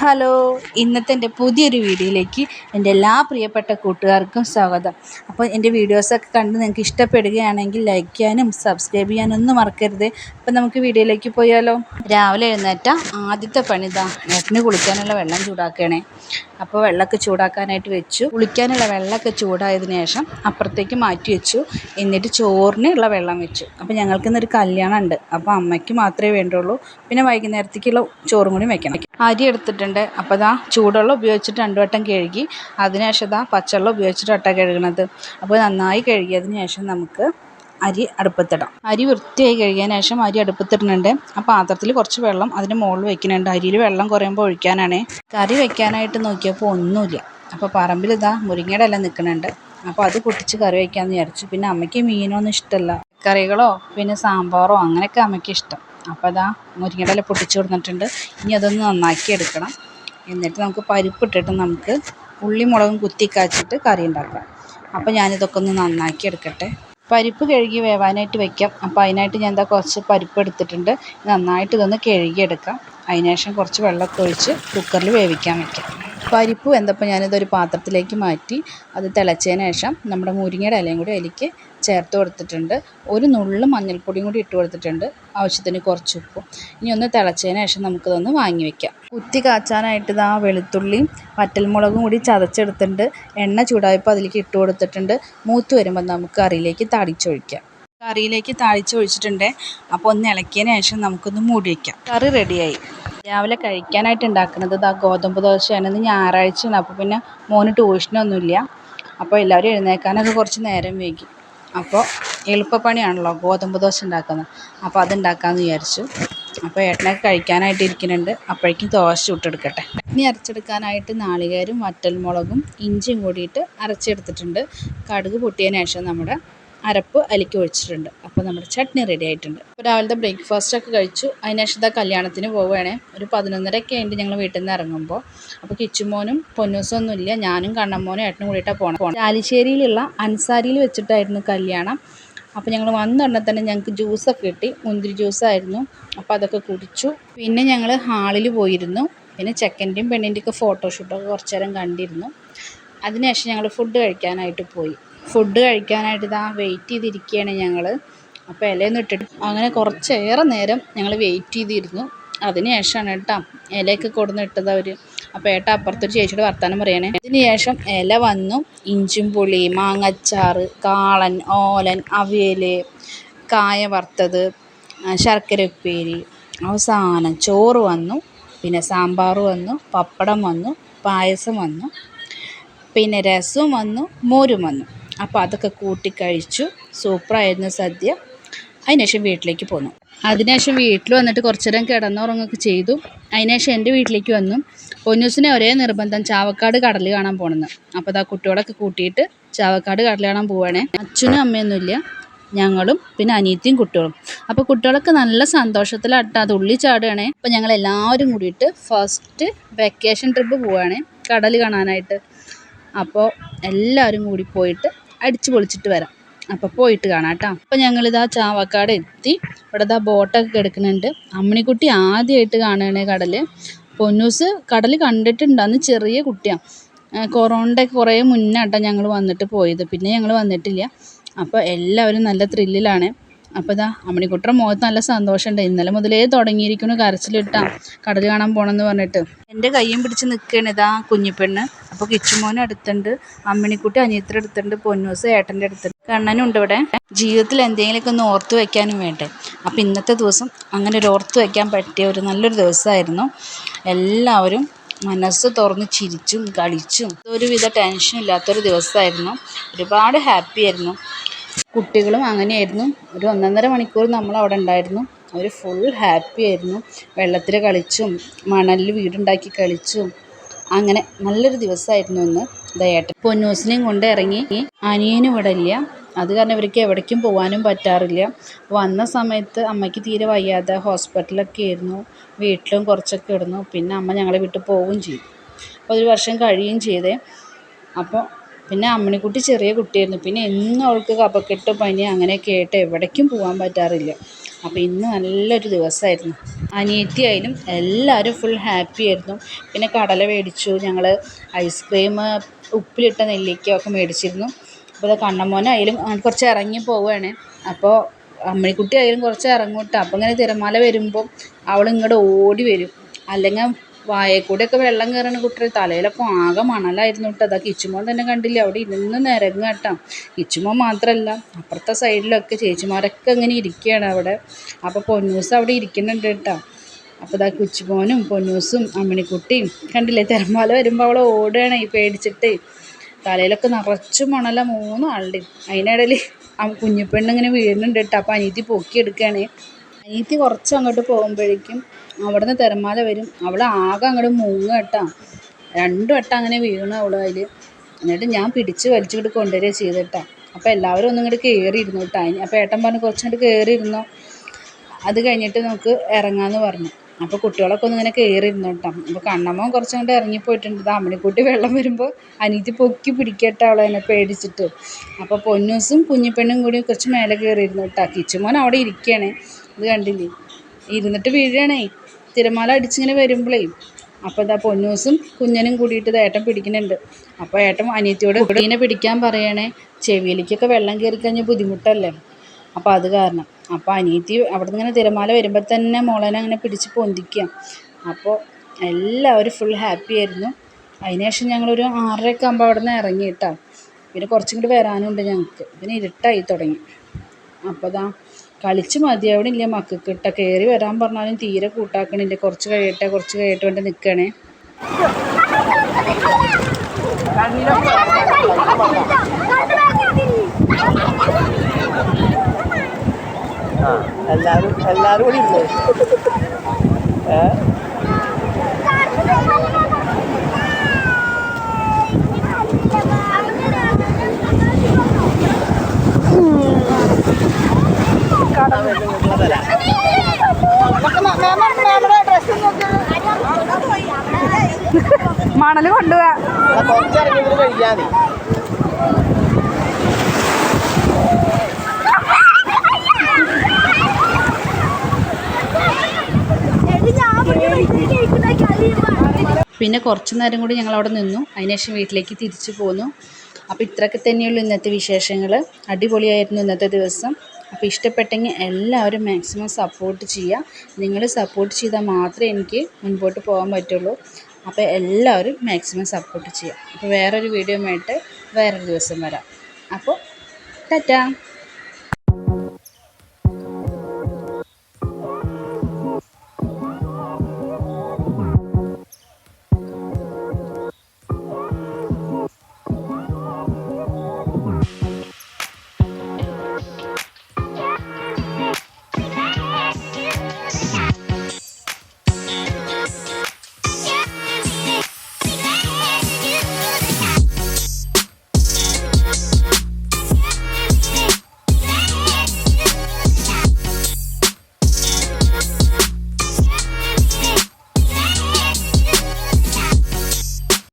Hello ഇന്നത്തെ എന്റെ പുതിയൊരു വീഡിയോയിലേക്ക് എന്റെ എല്ലാ പ്രിയപ്പെട്ട കൂട്ടുകാർക്കും സ്വാഗതം. അപ്പോൾ എന്റെ വീഡിയോസൊക്കെ കണ്ട് നിങ്ങൾക്ക് ഇഷ്ടപ്പെടുകയാണെങ്കിൽ ലൈക്ക് ചെയ്യാനും സബ്സ്ക്രൈബ് ചെയ്യാനും ഒന്നും മറക്കരുത്. അപ്പോൾ നമുക്ക് വീഡിയോയിലേക്ക് പോയാലോ? രാവിലെ എഴുന്നേറ്റ ആദ്യത്തെ പണിതാ ഏട്ടന് കുളിക്കാനുള്ള വെള്ളം ചൂടാക്കണേ അപ്പോൾ വെള്ളമൊക്കെ ചൂടാക്കാനായിട്ട് വെച്ചു. കുളിക്കാനുള്ള വെള്ളമൊക്കെ ചൂടായതിനു ശേഷം അപ്പുറത്തേക്ക് മാറ്റി വെച്ചു. എന്നിട്ട് ചോറിനുള്ള വെള്ളം വെച്ചു. അപ്പോൾ ഞങ്ങൾക്കിന്നൊരു കല്യാണം ഉണ്ട് അപ്പോൾ അമ്മയ്ക്ക് മാത്രമേ വേണ്ടുള്ളൂ. പിന്നെ വൈകുന്നേരത്തേക്കുള്ള ചോറും കൂടി വെക്കണം. അരി എടുത്തിട്ടുണ്ട്. അപ്പോൾ ദാ ചൂടുവെള്ളം ഉപയോഗിച്ചിട്ട് രണ്ട് വട്ടം കഴുകി. അതിനുശേഷം ദാ പച്ചവെള്ളം ഉപയോഗിച്ചിട്ട് വട്ടം കഴുകണത്. അപ്പോൾ നന്നായി കഴുകിയതിന് ശേഷം നമുക്ക് അരി അടുപ്പത്തിടാം. അരി വൃത്തിയായി കഴുകിയതിന് ശേഷം അരി അടുപ്പത്തിടുന്നുണ്ട്. ആ പാത്രത്തിൽ കുറച്ച് വെള്ളം അതിന് മുകളിൽ വെക്കുന്നുണ്ട്. അരിയിൽ വെള്ളം കുറയുമ്പോൾ ഒഴിക്കാനാണ്. കറി വെക്കാനായിട്ട് നോക്കിയപ്പോൾ ഒന്നുമില്ല. അപ്പോൾ പറമ്പിൽ ഇതാ മുരിങ്ങയുടെ ഇല നിൽക്കുന്നുണ്ട്. അപ്പോൾ അത് പൊട്ടിച്ച് കറി വയ്ക്കാമെന്ന് വിചാരിച്ചു. പിന്നെ അമ്മയ്ക്ക് മീനൊന്നും ഇഷ്ടമല്ല. കറികളോ പിന്നെ സാമ്പാറോ അങ്ങനെയൊക്കെ അമ്മയ്ക്ക് ഇഷ്ടം. അപ്പോൾ അതാ മുരിങ്ങയുടെ ഇല പൊട്ടിച്ച് കൊടുത്തിട്ടുണ്ട്. ഇനി അതൊന്ന് നന്നാക്കി എടുക്കണം. എന്നിട്ട് നമുക്ക് പരിപ്പ് ഇട്ടിട്ട് നമുക്ക് ഉള്ളി മുളകും കുത്തി കാച്ചിട്ട് കറി ഉണ്ടാക്കാം. അപ്പോൾ ഞാനിതൊക്കെ ഒന്ന് നന്നാക്കി എടുക്കട്ടെ. പരിപ്പ് കഴുകി വേവാനായിട്ട് വെക്കാം. അപ്പോൾ അതിനായിട്ട് ഞാൻ എന്താ കുറച്ച് പരിപ്പ് എടുത്തിട്ടുണ്ട്. നന്നായിട്ട് ഇതൊന്ന് കഴുകിയെടുക്കാം. അതിനുശേഷം കുറച്ച് വെള്ളമൊക്കെ ഒഴിച്ച് കുക്കറിൽ വേവിക്കാൻ വെക്കാം. പരിപ്പ് വെന്തപ്പോൾ ഞാനിതൊരു പാത്രത്തിലേക്ക് മാറ്റി അത് തിളച്ചതിന് ശേഷം നമ്മുടെ മുരിങ്ങയുടെ ഇലയും കൂടി അതിലേക്ക് ചേർത്ത് കൊടുത്തിട്ടുണ്ട്. ഒരു നുള്ള് മഞ്ഞൾപ്പൊടിയും കൂടി ഇട്ട് കൊടുത്തിട്ടുണ്ട്. ആവശ്യത്തിന് കുറച്ച് ഉപ്പും. ഇനി ഒന്ന് തിളച്ചതിന് ശേഷം നമുക്കിതൊന്ന് വാങ്ങി വെക്കാം. കുത്തി കാച്ചാനായിട്ട് ഇതാ വെളുത്തുള്ളിയും വറ്റൽമുളകും കൂടി ചതച്ചെടുത്തിട്ടുണ്ട്. എണ്ണ ചൂടായപ്പോൾ അതിലേക്ക് ഇട്ട് കൊടുത്തിട്ടുണ്ട്. മൂത്ത് വരുമ്പോൾ നമുക്ക് കറിയിലേക്ക് താളിച്ചൊഴിക്കാം. കറിയിലേക്ക് താളിച്ചൊഴിച്ചിട്ടുണ്ട്. അപ്പോൾ ഒന്ന് ഇളക്കിയതിന് ശേഷം നമുക്കൊന്ന് മൂടി വയ്ക്കാം കറി റെഡിയായി രാവിലെ കഴിക്കാനായിട്ട് ഉണ്ടാക്കുന്നത് ഇതാ ഗോതമ്പ് ദോശയാണ് ഇന്ന് ഞായറാഴ്ചയാണ്. അപ്പോൾ പിന്നെ മോന് ട്യൂഷനൊന്നുമില്ല. അപ്പോൾ എല്ലാവരും എഴുന്നേൽക്കാനൊക്കെ കുറച്ച് നേരം വൈകി. അപ്പോൾ എളുപ്പപ്പണിയാണല്ലോ ഗോതമ്പ് ദോശ ഉണ്ടാക്കുന്നത്. അപ്പോൾ അത് ഉണ്ടാക്കാമെന്ന് വിചാരിച്ചു. അപ്പോൾ ഏട്ടനൊക്കെ കഴിക്കാനായിട്ട് ഇരിക്കുന്നുണ്ട്. അപ്പോഴേക്കും ദോശ ചുട്ടെടുക്കട്ടെ. ഇനി അരച്ചെടുക്കാനായിട്ട് നാളികേരും വറ്റൽമുളകും ഇഞ്ചിയും കൂടിയിട്ട് അരച്ചെടുത്തിട്ടുണ്ട്. കടുക് പൊട്ടിയതിന് ശേഷം നമ്മുടെ അരപ്പ് അലക്കി ഒഴിച്ചിട്ടുണ്ട്. അപ്പോൾ നമ്മുടെ ചട്നി റെഡി ആയിട്ടുണ്ട്. അപ്പോൾ രാവിലത്തെ ബ്രേക്ക്ഫാസ്റ്റ് ഒക്കെ കഴിച്ചു. അതിന് ശേഷം ഇതാ കല്യാണത്തിന് പോവുകയാണേ. ഒരു പതിനൊന്നരയൊക്കെ ആയിട്ട് ഞങ്ങൾ വീട്ടിൽ നിന്ന് ഇറങ്ങുമ്പോൾ അപ്പോൾ കിച്ചുമോനും പൊന്നൂസൊന്നും ഇല്ല. ഞാനും കണ്ണമ്മോനും ഏട്ടനും കൂടിയിട്ടാണ് പോകണം ചാലിശ്ശേരിയിലുള്ള അൻസാരിയിൽ വെച്ചിട്ടായിരുന്നു കല്യാണം. അപ്പോൾ ഞങ്ങൾ വന്ന ഉടനെ തന്നെ ഞങ്ങൾക്ക് ജ്യൂസൊക്കെ കിട്ടി. മുന്തിരി ജ്യൂസായിരുന്നു അപ്പോൾ അതൊക്കെ കുടിച്ചു. പിന്നെ ഞങ്ങൾ ഹാളിൽ പോയിരുന്നു. പിന്നെ ചെക്കന്റെയും പെണ്ണിന്റെയൊക്കെ ഫോട്ടോഷൂട്ടൊക്കെ കുറച്ച് നേരം കണ്ടിരുന്നു. അതിനുശേഷം ഞങ്ങൾ ഫുഡ് കഴിക്കാനായിട്ട് പോയി. ഫുഡ് കഴിക്കാനായിട്ട് ഇതാ വെയിറ്റ് ചെയ്തിരിക്കുകയാണ് ഞങ്ങൾ അപ്പോൾ ഇലയൊന്നും ഇട്ടിട്ട് അങ്ങനെ കുറച്ചേറെ നേരം ഞങ്ങൾ വെയിറ്റ് ചെയ്തിരുന്നു. അതിന് ശേഷമാണ് കേട്ടോ ഇലയൊക്കെ കൊടുന്ന് ഇട്ടത് അവർ അപ്പോൾ ഏട്ട അപ്പുറത്തൊരു ചേച്ചിയുടെ വർത്തമാനം പറയണേ. അതിന് ശേഷം ഇല വന്നു. ഇഞ്ചും പുളി മാങ്ങച്ചാറ് കാളൻ ഓലൻ അവിയൽ കായ വറുത്തത് ശർക്കര ഉപ്പേരി അവസാനം ചോറ് വന്നു. പിന്നെ സാമ്പാർ വന്നു പപ്പടം വന്നു പായസം വന്നു. പിന്നെ രസവും വന്നു മോരും വന്നു. അപ്പോൾ അതൊക്കെ കൂട്ടി കഴിച്ചു. സൂപ്പറായിരുന്നു സദ്യ. അതിനുശേഷം വീട്ടിലേക്ക് പോന്നു. അതിനുശേഷം വീട്ടിൽ വന്നിട്ട് കുറച്ച് നേരം കിടന്നുറങ്ങൊക്കെ ചെയ്തു. അതിനുശേഷം എന്റെ വീട്ടിലേക്ക് വന്നു. പൊന്നൂസിനെ ഒരേ നിർബന്ധം ചാവക്കാട് കടൽ കാണാൻ പോകണമെന്ന്. അപ്പോൾ അതാ കുട്ടികളൊക്കെ കൂട്ടിയിട്ട് ചാവക്കാട് കടൽ കാണാൻ പോവുകയാണേ. അച്ഛനും അമ്മയൊന്നുമില്ല. ഞങ്ങളും പിന്നെ അനിയത്തിയും കുട്ടികളും. അപ്പോൾ കുട്ടികളൊക്കെ നല്ല സന്തോഷത്തിലാട്ടാ. ഉള്ളി ചാടുകയാണേ. അപ്പോൾ ഞങ്ങൾ എല്ലാവരും കൂടിയിട്ട് ഫസ്റ്റ് വെക്കേഷൻ ട്രിപ്പ് പോവുകയാണേ. കടൽ കാണാനായിട്ട്. അപ്പോൾ എല്ലാവരും കൂടി പോയിട്ട് അടിച്ച് പൊളിച്ചിട്ട് വരാം. അപ്പോൾ പോയിട്ട് കാണാം കേട്ടോ. അപ്പോൾ ഞങ്ങളിതാ ചാവക്കാട് എത്തി. ഇവിടെ ഇതാ ബോട്ടൊക്കെ കിടക്കുന്നുണ്ട്. അമ്മിണിക്കുട്ടി ആദ്യമായിട്ട് കാണുകയാണ് കടൽ പൊന്നൂസ് കടൽ കണ്ടിട്ടുണ്ട് അന്ന് ചെറിയ കുട്ടിയാണ് കൊറോണയുടെ കുറേ മുന്നേ ഞങ്ങൾ വന്നിട്ട് പോയത്. പിന്നെ ഞങ്ങൾ വന്നിട്ടില്ല. അപ്പോൾ എല്ലാവരും നല്ല ത്രില്ലിലാണ് അപ്പോൾ ഇതാ അമ്മണിക്കുട്ടൻ മുഖത്ത് നല്ല സന്തോഷമുണ്ട്. ഇന്നലെ മുതലേ തുടങ്ങിയിരിക്കുന്നു കരച്ചിലിട്ടാ കടൽ കാണാൻ പോകണമെന്ന് പറഞ്ഞിട്ട്. എന്റെ കയ്യും പിടിച്ച് നിൽക്കുകയാണ് ഇതാ കുഞ്ഞിപ്പെണ്ണ്. അപ്പോൾ കിച്ചുമോൻ അടുത്തുണ്ട്. അമ്മിണിക്കുട്ടി അനിയത്തിന്റെ അടുത്തുണ്ട്. പൊന്നൂസ് ഏട്ടന്റെ അടുത്തുണ്ട്. കണ്ണനും ഉണ്ട് ഇവിടെ. ജീവിതത്തിൽ എന്തെങ്കിലുമൊക്കെ ഒന്ന് ഓർത്ത് വയ്ക്കാനും വേണ്ടേ. അപ്പോൾ ഇന്നത്തെ ദിവസം അങ്ങനെ ഒരു ഓർത്ത് വയ്ക്കാൻ പറ്റിയ ഒരു നല്ലൊരു ദിവസമായിരുന്നു. എല്ലാവരും മനസ്സ് തുറന്ന് ചിരിച്ചും കളിച്ചും ഒരുവിധ ടെൻഷൻ ഇല്ലാത്തൊരു ദിവസമായിരുന്നു. ഒരുപാട് ഹാപ്പി ആയിരുന്നു. കുട്ടികളും അങ്ങനെയായിരുന്നു. ഒരു ഒന്നൊന്നര മണിക്കൂർ നമ്മൾ അവിടെ ഉണ്ടായിരുന്നു. അവർ ഫുൾ ഹാപ്പി ആയിരുന്നു. വെള്ളത്തിൽ കളിച്ചും മണലിൽ വീടുണ്ടാക്കി കളിച്ചും അങ്ങനെ നല്ലൊരു ദിവസമായിരുന്നു ഇന്ന്. ദയേട്ടൻ പൊന്നൂസിനെയും കൊണ്ട് ഇറങ്ങി. അനിയനും ഇവിടെ ഇല്ല. അത് കാരണം ഇവർക്ക് എവിടേക്കും പോകാനും പറ്റാറില്ല. വന്ന സമയത്ത് അമ്മയ്ക്ക് തീരെ വയ്യാതെ ഹോസ്പിറ്റലൊക്കെ ആയിരുന്നു. വീട്ടിലും കുറച്ചൊക്കെ ഇടുന്നു. പിന്നെ അമ്മ ഞങ്ങളെ വിട്ട് പോവുകയും ചെയ്തു. അപ്പോൾ ഒരു വർഷം കഴിയുകയും ചെയ്തേ. അപ്പോൾ പിന്നെ അമ്മിണിക്കുട്ടി ചെറിയ കുട്ടിയായിരുന്നു. പിന്നെ എന്നും അവൾക്ക് കഫക്കെട്ട് പനി അങ്ങനെയൊക്കെ ആയിട്ട് എവിടേക്കും പോകാൻ പറ്റാറില്ല. അപ്പോൾ ഇന്ന് നല്ലൊരു ദിവസമായിരുന്നു. അനിയത്തി ആയാലും എല്ലാവരും ഫുൾ ഹാപ്പി ആയിരുന്നു. പിന്നെ കടല മേടിച്ചു. ഞങ്ങൾ ഐസ്ക്രീം ഉപ്പിലിട്ട നെല്ലിക്ക ഒക്കെ മേടിച്ചിരുന്നു. അപ്പോൾ കണ്ണമ്മോനായാലും കുറച്ച് ഇറങ്ങി പോവുകയാണ്. അപ്പോൾ അമ്മിണിക്കുട്ടി ആയാലും കുറച്ച് ഇറങ്ങും കേട്ടോ. അപ്പോൾ ഇങ്ങനെ തിരമാല വരുമ്പോൾ അവൾ ഇങ്ങോട്ട് ഓടി വരും. അല്ലെങ്കിൽ വായയിൽ കൂടെയൊക്കെ വെള്ളം കയറണ കുട്ടികൾ തലയിലൊക്കെ ആകെ മണലായിരുന്നു കേട്ടോ. അതാ കിച്ചുമോൻ തന്നെ കണ്ടില്ലേ? അവിടെ ഇരുന്ന് നിരങ്ങ കേട്ടോ. കിച്ചുമോൻ മാത്രമല്ല അപ്പുറത്തെ സൈഡിലൊക്കെ ചേച്ചിമാരൊക്കെ ഇങ്ങനെ ഇരിക്കുകയാണ് അവിടെ. അപ്പോൾ പൊന്നൂസ് അവിടെ ഇരിക്കുന്നുണ്ട് കേട്ടോ. അപ്പോൾ ഇതാ കുച്ചുമോനും പൊന്നൂസും അമ്മിണിക്കുട്ടിയും കണ്ടില്ലേ? തിരമാല വരുമ്പോൾ അവളെ ഓടുകയാണ് ഈ പേടിച്ചിട്ട്. തലയിലൊക്കെ നിറച്ച് മണല മൂന്ന് ആളുടെ അതിനിടയിൽ ആ കുഞ്ഞിപ്പെണ്ണിങ്ങനെ വീഴുന്നുണ്ട് കേട്ടോ. അപ്പോൾ അനിയത്തി പൊക്കിയെടുക്കുകയാണ്. അനിയത്തി കുറച്ച് അങ്ങോട്ട് പോകുമ്പോഴേക്കും അവിടെ നിന്ന് തിരമാല വരും. അവൾ ആകെ അങ്ങോട്ട് മുങ്ങ കേട്ടോ. രണ്ടു വട്ടം അങ്ങനെ വീണു അവൾ അതിൽ എന്നിട്ട് ഞാൻ പിടിച്ച് വലിച്ചിട്ട് കൊണ്ടുവരിക ചെയ്തിട്ടാ. അപ്പോൾ എല്ലാവരും ഒന്നും ഇങ്ങോട്ട് കയറിയിരുന്നു കേട്ടോ. അതിന് അപ്പോൾ ഏട്ടൻ പറഞ്ഞു കുറച്ചങ്ങോട്ട് കയറിയിരുന്നോ അത് കഴിഞ്ഞിട്ട് നമുക്ക് ഇറങ്ങാമെന്ന് പറഞ്ഞു. അപ്പോൾ കുട്ടികളൊക്കെ ഒന്ന് ഇങ്ങനെ കയറിയിരുന്നു കേട്ടോ. അപ്പോൾ കണ്ണമ്മ കുറച്ചങ്ങോട്ട് ഇറങ്ങിപ്പോയിട്ടുണ്ട്. ഇത് അമ്മിണിക്കുട്ടി വെള്ളം വരുമ്പോൾ അനീതി പൊക്കി പിടിക്കട്ടെ അവളെ എന്നെ പേടിച്ചിട്ട്. അപ്പോൾ പൊന്നൂസും കുഞ്ഞിപ്പെണ്ണും കൂടി കുറച്ച് മേലെ കയറിയിരുന്നു കേട്ടോ. കിച്ചുമോൻ അവിടെ ഇരിക്കുകയാണ് ഇത് കണ്ടില്ലേ? ഇരുന്നിട്ട് വീഴുകയാണേ തിരമാല അടിച്ചിങ്ങനെ വരുമ്പോഴേ അപ്പോൾ ഇതാ പൊന്നൂസും കുഞ്ഞനും കൂടിയിട്ട് ഇത് ഏട്ടൻ പിടിക്കുന്നുണ്ട്. അപ്പോൾ ഏട്ടൻ അനിയത്തിയോട് കുട്ടീനെ പിടിക്കാൻ പറയണേ ചെവിയിലേക്കൊക്കെ വെള്ളം കയറി കഴിഞ്ഞാൽ ബുദ്ധിമുട്ടല്ലേ? അപ്പോൾ അത് കാരണം. അപ്പോൾ അനിയത്തി അവിടെ നിന്ന് ഇങ്ങനെ തിരമാല വരുമ്പോൾ തന്നെ മോളനെ അങ്ങനെ പിടിച്ച് പൊന്തിക്കുക അപ്പോൾ എല്ലാവരും ഫുൾ ഹാപ്പി ആയിരുന്നു. അതിനുശേഷം ഞങ്ങളൊരു ആറരയൊക്കെ ആകുമ്പോൾ അവിടെ നിന്ന് ഇറങ്ങി പിന്നെ കുറച്ചും കൂടി വരാനുണ്ട് ഞങ്ങൾക്ക് പിന്നെ ഇരുട്ടായി തുടങ്ങി. അപ്പോൾ ദാ കളിച്ച് മതിയാവണില്ല. മക്കൾക്ക് കേട്ടോ കയറി വരാൻ പറഞ്ഞാലും തീരെ കൂട്ടാക്കണില്ല. കുറച്ച് കഴിയട്ടെ കുറച്ച് കഴിയട്ടെ കൊണ്ട് നിൽക്കണേ എല്ലാവരും എല്ലാവരും കൂടി ഇരുന്നു ഏ? മണൽ കൊണ്ടുപോവാ പിന്നെ കുറച്ച് നേരം കൂടി ഞങ്ങൾ അവിടെ നിന്നു. അതിനുശേഷം വീട്ടിലേക്ക് തിരിച്ചു പോന്നു. അപ്പോൾ ഇത്രയൊക്കെ തന്നെയുള്ളൂ ഇന്നത്തെ വിശേഷങ്ങൾ അടിപൊളിയായിരുന്നു ഇന്നത്തെ ദിവസം. അപ്പോൾ ഇഷ്ടപ്പെട്ടെങ്കിൽ എല്ലാവരും മാക്സിമം സപ്പോർട്ട് ചെയ്യുക. നിങ്ങൾ സപ്പോർട്ട് ചെയ്താൽ മാത്രമേ എനിക്ക് മുൻപോട്ട് പോകാൻ പറ്റുള്ളൂ. അപ്പോൾ എല്ലാവരും മാക്സിമം സപ്പോർട്ട് ചെയ്യുക. അപ്പോൾ വേറൊരു വീഡിയോ ആയിട്ട് വേറൊരു ദിവസം വരാം. അപ്പോൾ ടാറ്റാ.